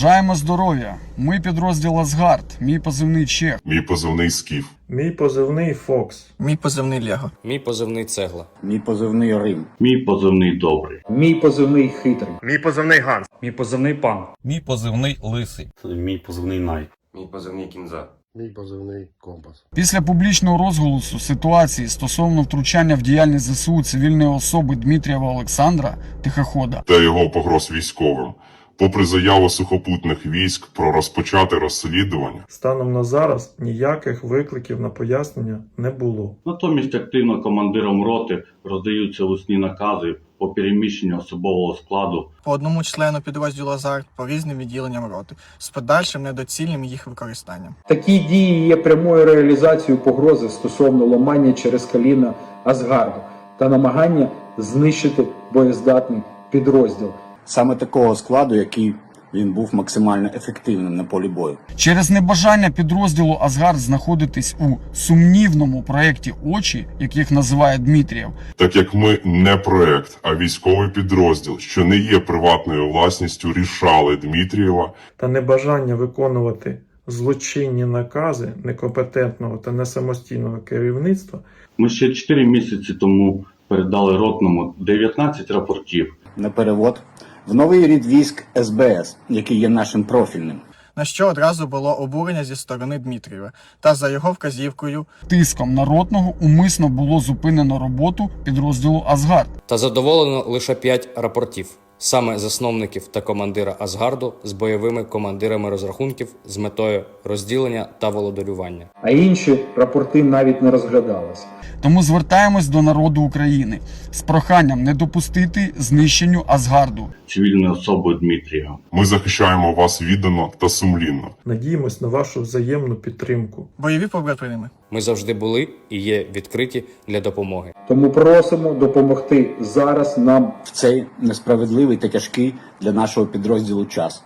Бажаємо здоров'я. Ми підрозділ Асгард, мій позивний Чех. Мій позивний скіф. Мій позивний Фокс. Мій позивний Лего. Мій позивний цегла. Мій позивний Рим. Мій позивний добрий. Мій позивний хитрий. Мій позивний Ганс. Мій позивний пан. Мій позивний лисий. Мій позивний Найт. Мій позивний кінза. Мій позивний компас. Після публічного розголосу ситуації стосовно втручання в діяльність ЗСУ цивільної особи Дмитрієва Олександра Тихохода та його погроз військовим. Попри заяву сухопутних військ про розпочати розслідування, Станом на зараз ніяких викликів на пояснення не було. Натомість активно командирам роти роздаються усні накази по переміщенню особового складу По одному члену підрозділу Азарт по різним відділенням роти з подальшим недоцільним їх використанням. Такі дії є прямою реалізацією погрози стосовно ламання через коліна Асгарду та намагання знищити боєздатний підрозділ. Саме такого складу, який він був максимально ефективним на полі бою. через небажання підрозділу Асгард знаходитись у сумнівному проєкті очі, яких називає Дмитрієв, так як ми не проект, а військовий підрозділ, що не є приватною власністю рішали Дмитрієва, Та небажання виконувати злочинні накази некомпетентного та несамостійного керівництва Ми ще 4 місяці тому передали ротному 19 рапортів. На перевод в новий рід військ СБС, який є нашим профільним. На що одразу було обурення зі сторони Дмитрієва, та за його вказівкою тиском народного умисно було зупинено роботу підрозділу Асгард. Та задоволено лише 5 рапортів, саме засновників та командира Асгарду з бойовими командирами розрахунків з метою розділення та володарювання. А інші рапорти навіть не розглядалися. Тому звертаємось до народу України з проханням не допустити знищенню Асгарду. цивільною особою Дмитрія. ми захищаємо вас віддано та сумлінно. надіємось на вашу взаємну підтримку. бойові побратими. Ми завжди були і є відкриті для допомоги. Тому просимо допомогти зараз нам В цей несправедливий та тяжкий для нашого підрозділу час.